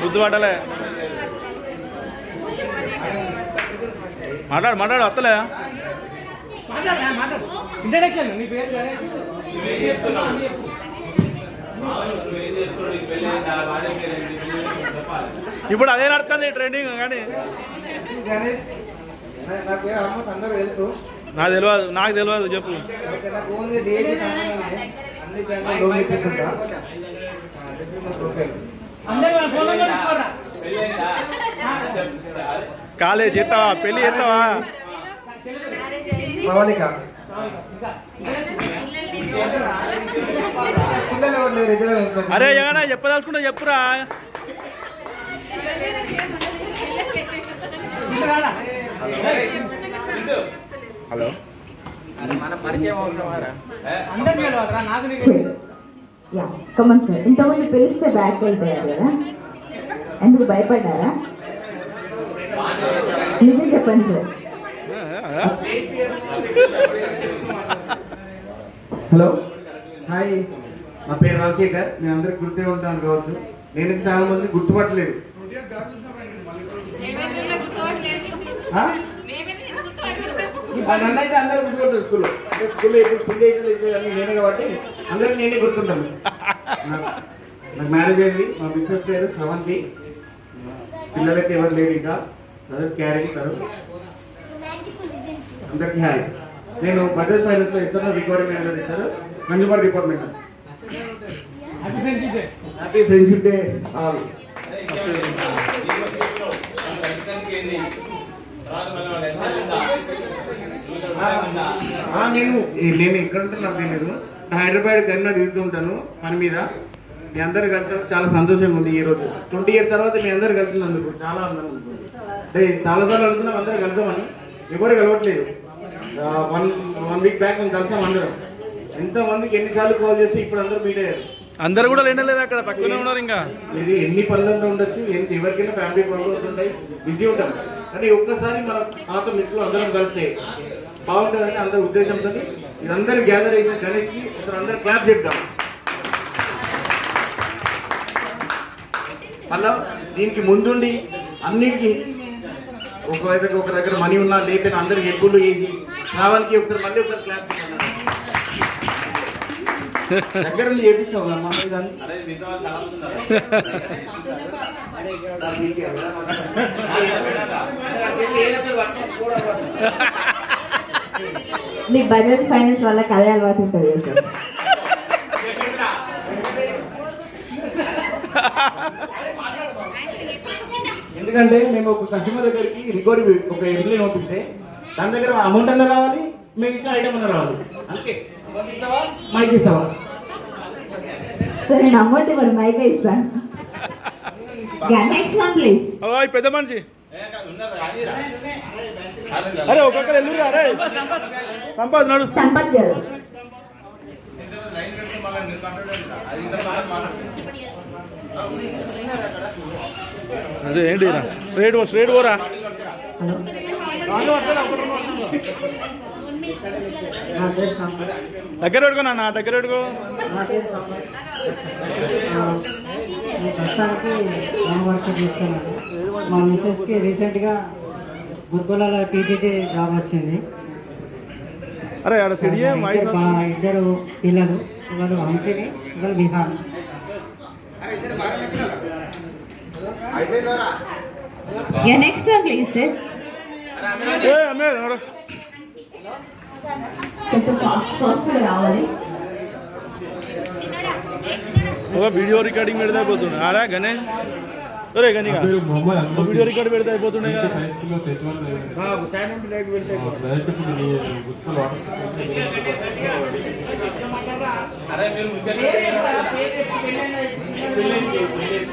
ముద్దు పడలే మాట్లాడు మాట్లాడు వస్తలే ఇంట్రడక్షన్ పేరు ఇప్పుడు అదే నడుస్తుంది ట్రెండింగ్ కానీ. గణేష్ నా- నా పేరు ఆల్మోస్ట్ అందరూ తెలుసు. నాకు తెలియదు నాకు తెలియదు చెప్పు. కాలేజ్ చేస్తావా పెళ్ళి చేస్తావా ఇద్దరే ఉంటారు. అరే ఏమన్నా చెప్పదలుచుకుంటే చెప్పురా. నాకు నీకు యా కమన్ సార్ ఇంతకుముందు పిలిస్తే బ్యాక్ అయిపోయారు కదా? ఎందుకు భయపడ్డారా? నిజం చెప్పండి సార్ హలో. హాయ్. నా పేరు రాజశేఖర్. నేను అందరికి గుర్తే ఉంటాను కావచ్చు. నేను చాలా మంది గుర్తుపట్టలేదు. ఆ? నన్ను అయితే అందరూ గుర్తుపడతారు స్కూల్లో. అంటే స్కూల్లో ఇప్పుడు ఫుల్ ఏజ్ అన్ని నేనే కాబట్టి అందరికి నేనే గుర్తుంటాను. నాకు- నాకు మ్యారేజ్ అయింది మా బిజినెస్ పేరు శ్రవంతి పిల్లలైతే ఎవరు లేరు ఇంకా. బ్రదర్స్ క్యారింగ్ తరు అందరికీ హాయ్ నేను బజాజ్ ఫైనాన్స్లో ఇస్తాను రికార్డింగ్ మేనేజర్ ఇస్తాను. Consumer department. Happy friendship day friendship day నేను నేను ఎక్కడ ఉంటాను నాకు తెలియదు నా హైదరాబాద్ కన్నా తిరుగుతుంటాను పని మీద. మీ అందరు కలిసి చాలా సంతోషంగా ఉంది ఈ రోజు. ట్వంటీ ఇయర్ తర్వాత మీ అందరు కలిసినందుకు చాలా ఆనందంగా ఉంటుంది అంటే చాలా సార్లు అనుకున్నాం అందరు కలిసామని. ఎవరు కలవట్లేదు. వన్ వన్ వీక్ బ్యాక్ మేము కలిసాం అందరం. ఎంతమందికి ఎన్నిసార్లు కాల్ చేసి ఇప్పుడు అందరూ మీట్ అయ్యారు అందరు కూడా లేనలేదు అక్కడ? పక్కనే ఉన్నారు ఇంకా. ఇది ఎన్ని పనులలో ఉండొచ్చు ఎంత ఎవరికైనా ఫ్యామిలీ ప్రాబ్లమ్స్ ఉంటాయి బిజీ ఉంటాం. కానీ ఒక్కసారి మన పాత మిత్రులు అందరం కలిస్తే బాగుంటుందని అందరి ఉద్దేశంతో ఇదందరూ గ్యాదర్ అయిన గణేష్కి ఒకరు అందరూ క్లాప్ చెప్తాం. మళ్ళా దీనికి ముందుండి అన్నిటికీ ఒక దగ్గర ఒక దగ్గర మనీ ఉన్నా లేకపోయినా అందరికి ఎగ్గులు వేసి రావాలకి ఒకసారి మళ్ళీ ఒకసారి క్లాప్ దగ్గర నుండి చేపిస్తావు అమ్మా ఇదంతా. మీ బజాజ్ ఫైనాన్స్ వాళ్ళకి అదే అలవాటు ఉంటుంది సార్. ఎందుకంటే మేము ఒక కస్టమర్ దగ్గరికి రికవరీ ఒక ఎంప్లాయీ పంపిస్తే దాని దగ్గర అమౌంట్ అన్న రావాలి మేము ఇచ్చిన ఐటమ్ అన్న రావాలి. అంతే మైక్ ఇస్తావా? సరే నేను అమౌంట్ మరి మైకే ఇస్తాను నెక్స్ట్ వన్ ప్లీజ్ పెద్ద మనిషి. అరే ఒక్కొక్కరు ఎల్లురు అరే సంపాద్ నడు సంపత్ గారు అదే ఏంటి స్ట్రేట్ స్ట్రేట్ పోరా. దగ్గర పెట్టుకో నా దగ్గర పెట్టుకో. ప్రస్తుతానికి మా మిస్సెస్కి రీసెంట్గా గురుకులాల జాబ్ వచ్చింది అరే ఆడ ఇద్దరు పిల్లలు ఒకరు హంసిని ఒకరు. కొంచెం ఫాస్ట్ రావాలి. ఒక వీడియో రికార్డింగ్ పెడితే అరే గణేష్? గనిక ఒక వీడియో రికార్డ్ పెడితే అయిపోతుండే కదా.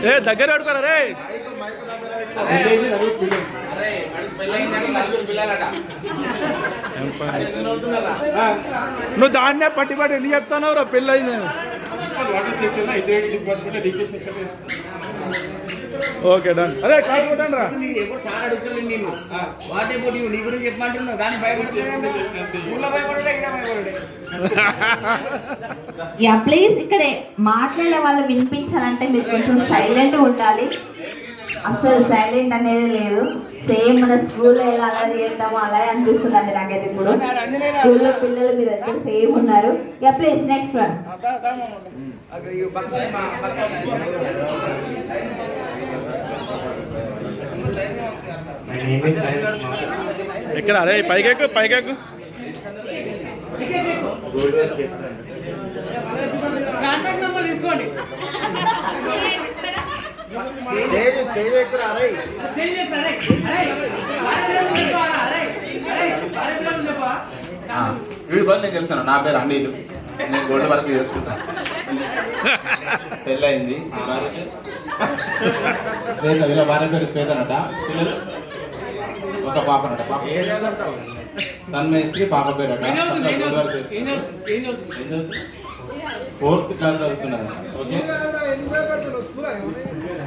ఏ దగ్గర పెట్టుకోరా రే? నువ్వు దాన్నే పట్టి పట్టి ఎందుకు చెప్తాను రా పెళ్ళి అయింది ఓకే డన్ అరే కాదు కొట్టండి రా ఎప్పుడు చాలా అడుగుతున్నాను నేను వాటే పోటీ నీ గురించి చెప్పమంటున్నావు దాన్ని యా ప్లీజ్ ఇక్కడ మాట్లాడే వాళ్ళు వినిపించాలంటే మీరు కొంచెం సైలెంట్ ఉండాలి. అసలు సైలెంట్ అనేది లేదు. సేమ్ మన స్కూల్లో ఎలా అలా చేద్దామో అలాగే అనిపిస్తుంది నాకైతే ఇప్పుడు. స్కూల్లో పిల్లలు మీరు ఎక్కడ సేమ్ ఉన్నారు. యా ప్లీజ్ నెక్స్ట్ వన్ ఎక్కడ? అరే పైకెక్కు పైకెక్కు. కాంటాక్ట్ నెంబర్ తీసుకోండి. వీడి నేను చెప్తాను. నా పేరు అనిల్ నేను గోల్డ్ వరకు చేసుకుంటాను పెళ్ళయింది. శ్వేత వీళ్ళ భార్య పేరు శ్వేతనట పిల్లలు ఒక పాపనట పాప తన్మయశ్రీ పాప పేరట? ఫోర్త్ క్లాస్ చదువుతున్నది ఓకే.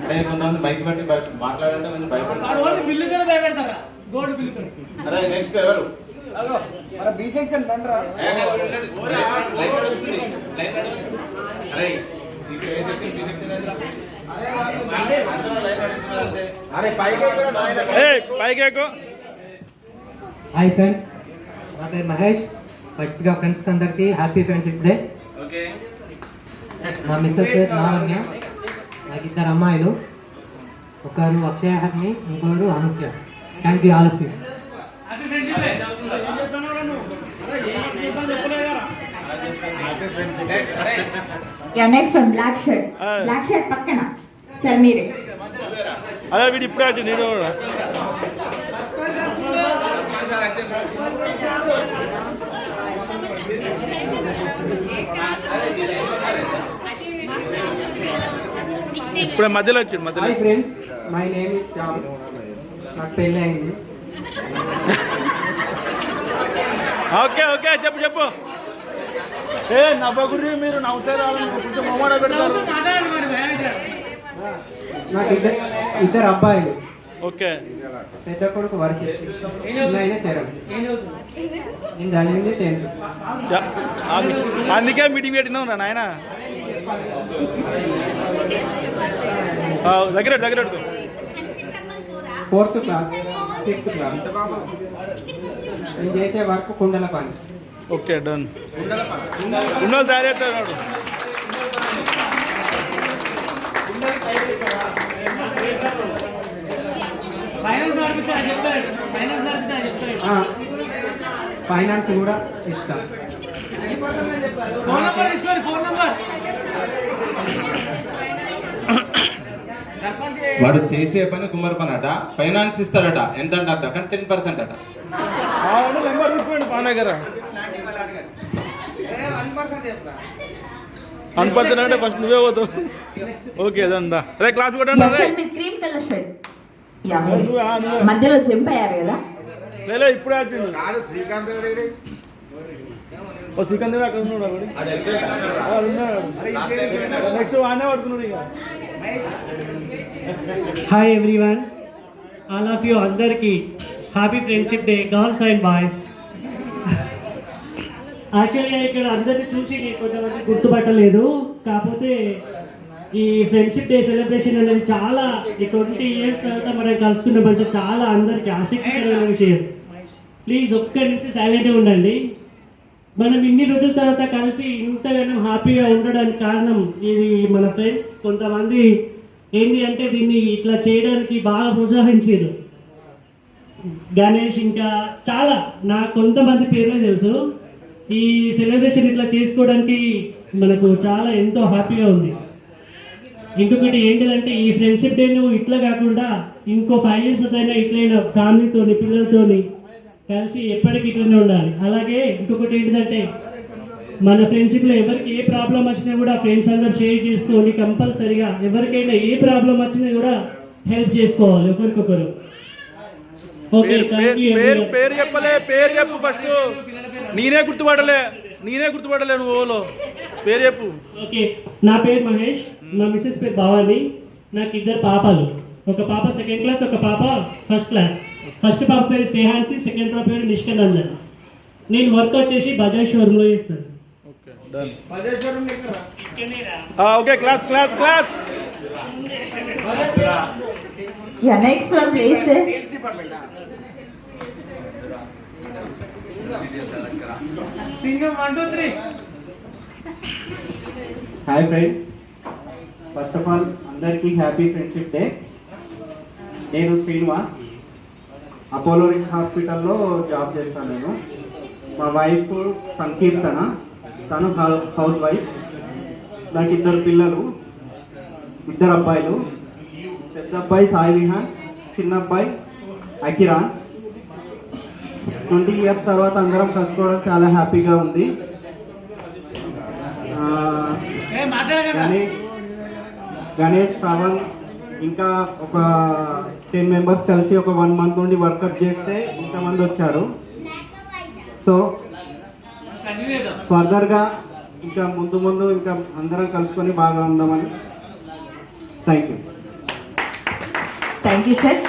అంటే కొంతమంది బైక్ బట్టి భయ- మాట్లాడాలంటే కొంచెం భయపడతారు. ఓన్లీ బిల్లు కూడా భయపెడతారా గోల్డ్ బిల్లు కూడా అరే నెక్స్ట్ ఎవరు? అరే నీకు ఏ సెక్షన్ హాయ్ ఫ్రెండ్స్ నా పేరు మహేష్. ఫస్ట్గా ఫ్రెండ్స్ అందరికీ హ్యాపీ ఫ్రెండ్షిప్ డే ఓకే నా మిస్సెస్ పేరు లావణ్య నాకు ఇద్దరు అమ్మాయిలు. ఒకరు అక్షయ హర్ని ఇంకొకరు Anushya. Thank you all next one black shirt black shirt పక్కన. సార్ మీరే. అదే వీడు ఇప్పుడే నేను ఇప్పుడే మధ్యలో వచ్చింది మధ్యలో. Hi friends my name is Shyam నాకు పెళ్ళి అయింది ఓకే ఓకే చెప్పు చెప్పు. ఏ నవ్వకుర్రి మీరు నవ్వుతే కొంచెం మొమ్మడ పెడతారు. నవ్వుతూ మాట్లాడండి మరి భయం అయితే నాకు ఇద్దరు ఇద్దరు అబ్బాయిలు. ఓకే. పెద్ద కొడుకు వర్ష. అందుకే- మీటింగ్ పెట్టినావు నాయన. దగ్గర దగ్గర ఫోర్త్ క్లాస్ సిక్స్త్ క్లాస్. నేను చేసే వర్క్ కుండల పని. Okay done. ఉన్నోళ్ళు తయారు ఫైనాన్స్ కూడా ఇస్తాను ఫోన్ నంబర్ తీసుకోండి ఫోన్ నంబర్. వాడు చేసే పని కుమ్మరి పని అట ఫైనాన్స్ ఇస్తాడట ఎంత అంటే కానీ టెన్ పర్సెంట్ అట. అంటే ఫస్ట్ నువ్వే పోతావు. ఓకే రే క్లాస్ కొట్టండి రే. మధ్యలో కదా? ఇప్పుడే శ్రీకాంత్ ఓ అక్కడ ఉన్నాడు నెక్స్ట్ వానే పడుతున్నాడు ఇక. Hi everyone all of you అందరికీ happy friendship day girls and boys యాక్చువల్గా ఇక్కడ అందరిని చూసి నేను కొంతమంది గుర్తుపట్టలేదు. కాకపోతే ఈ ఫ్రెండ్షిప్ డే సెలబ్రేషన్ అనేది చాలా ఈ ట్వంటీ ఇయర్స్ తర్వాత మనం కలుసుకున్నామంటే చాలా అందరికీ ఆసక్తికరమైన విషయం. ప్లీజ్ ఒక్క నుంచి సైలెంట్గా ఉండండి. మనం ఇన్ని రోజుల తర్వాత కలిసి ఇంతగానో హ్యాపీగా ఉండడానికి కారణం ఇది మన ఫ్రెండ్స్ కొంతమంది ఏంటి అంటే దీన్ని ఇట్లా చేయడానికి బాగా ప్రోత్సహించారు. గణేష్ ఇంకా చాలా నా కొంతమంది పేర్లే తెలుసు. ఈ సెలబ్రేషన్ ఇట్లా చేసుకోవడానికి మనకు చాలా ఎంతో హ్యాపీగా ఉంది. ఇంకొకటి ఏంటిదంటే ఈ ఫ్రెండ్షిప్ డే నువ్వు ఇట్లా కాకుండా ఇంకో ఫైవ్ ఇయర్స్ అయినా ఇట్లైనా ఫ్యామిలీతోని పిల్లలతోని కలిసి ఎప్పటికీ ఇట్లనే ఉండాలి. అలాగే ఇంకొకటి ఏంటిదంటే మన ఫ్రెండ్షిప్లో ఎవరికి ఏ ప్రాబ్లం వచ్చినా కూడా ఫ్రెండ్స్ అందరు షేర్ చేసుకొని కంపల్సరిగా. ఎవరికైనా ఏ ప్రాబ్లం వచ్చినా కూడా హెల్ప్ చేసుకోవాలి ఒకరికొకరు. ఓకే పేరు పేరు పేరు చెప్పలే పేరు చెప్పు ఫస్ట్ నేనే గుర్తుపడలే నేనే గుర్తుపడలే నువ్వు ఓలో. పేరు చెప్పు. ఓకే నా పేరు మహేష్ మా మిస్సెస్ పేరు భవాని నాకు ఇద్దరు పాపలు. ఒక పాప సెకండ్ క్లాస్ ఒక పాప ఫస్ట్ క్లాస్ ఫస్ట్ పాప పేరు స్నేహాన్సి సెకండ్ పాప పేరు నిష్కనందన్ నేను వర్క్ వచ్చేసి బజాజ్ షోరూంలో చేస్తాను. Okay done okay class class class ya next one please hi friends first of all అందరికీ హ్యాపీ ఫ్రెండ్షిప్ డే నేను శ్రీనివాస్. అపోలో రిచ్ హాస్పిటల్లో జాబ్ చేస్తాను నేను. మా వైఫ్ సంకీర్తన తను హౌస్ వైఫ్. నాకు ఇద్దరు పిల్లలు ఇద్దరు అబ్బాయిలు. పెద్ద అబ్బాయి సాయి విహాన్ చిన్న అబ్బాయి అకిరాన్ ట్వంటీ ఇయర్స్ తర్వాత అందరం కలుసుకోవడం చాలా హ్యాపీగా ఉంది. గణేష్ గణేష్ శ్రవణ్ ఇంకా ఒక టెన్ మెంబర్స్ కలిసి ఒక వన్ మంత్ నుండి వర్కప్ చేస్తే ఇంతమంది వచ్చారు. సో ఫర్దర్గా ఇంకా ముందు ముందు ఇంకా అందరం కలుసుకొని బాగా ఉందామని. Thank you thank you sir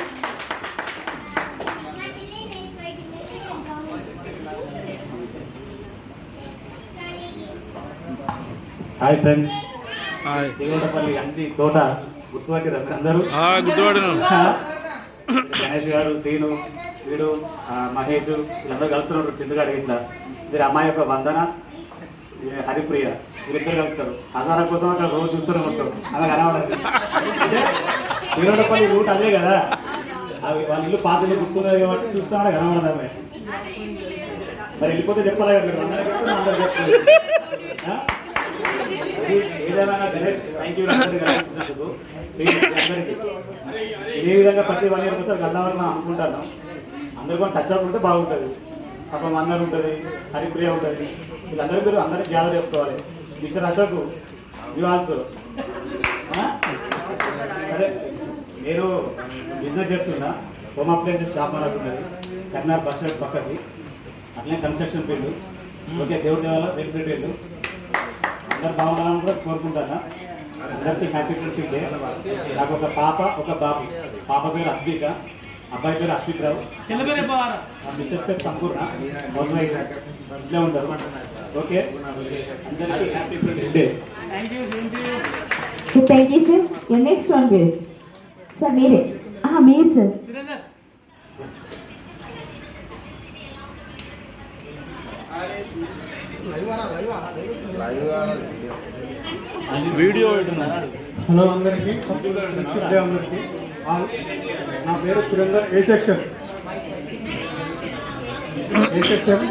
hi friends hi Devudapalli అంచి తోట. మీరు అందరూ? గుర్తుపడను గణేష్ గారు శ్రీను వీడు మహేష్ వీళ్ళందరూ కలుస్తున్నారు చిందుగాడు ఇట్లా. వీరి అమ్మాయి యొక్క వందన హరిప్రియ వీరిద్దరు కలుస్తారు. హజారా కోసం అక్కడ రోజు చూస్తూనే ఉంటాం. అలా కనబడదు వీరడపల్లి రూట్ అదే కదా? అవి వాళ్ళ ఇల్లు పాత ఇల్లు గుర్తున్నది కాబట్టి చూస్తా అలా కనబడదు ఆమె మరి వెళ్ళిపోతే చెప్పాలి కదా మీరు. అందరూ చెప్తే అందరూ చెప్తారు ఆ? గణేష్ థ్యాంక్ యూ ఇదే విధంగా ప్రతి వన్ ఇయర్ పోతే గంధావరం అనుకుంటాను. అందరూ కూడా టచ్ అప్ ఉంటే బాగుంటుంది. పాపం అందరు ఉంటుంది హరిప్రియ ఉంటుంది. వీళ్ళందరూ మీరు అందరినీ గ్యాదర్ చేసుకోవాలి. మిస్టర్ అశోక్ యూ ఆల్సో సరే నేను బిజినెస్ చేస్తున్నా. హోమ్ అప్లయన్సెస్ షాప్ అని ఉన్నది. కర్నార్ బస్ స్టాండ్ పక్కకి. అట్లనే కన్స్ట్రక్షన్ ఫీల్డ్ ఓకే దేవుడి దేవాల బెనిఫిట్ ఫీల్డ్ అందరు బాగుండాలని కూడా కోరుకుంటాను? అందరికీ హ్యాపీ ఫ్రెండ్షిప్ డే నాకు ఒక పాప ఒక బాబు. పాప పేరు అద్విక అబ్బాయి పేరు అశ్విత్ రావు మిస్సెస్ పేరు సంపూర్ణ. హౌస్ వైఫ్ ఇంట్లో ఉంటారు ఓకే? అందరికీ happy friendship day thank you sir you next one please sir మీరే మీరు సార్ వీడియో హలో అందరికీ. ఫ్రెండ్షిప్ అందరికీ. నా పేరు Surender. A section? A section?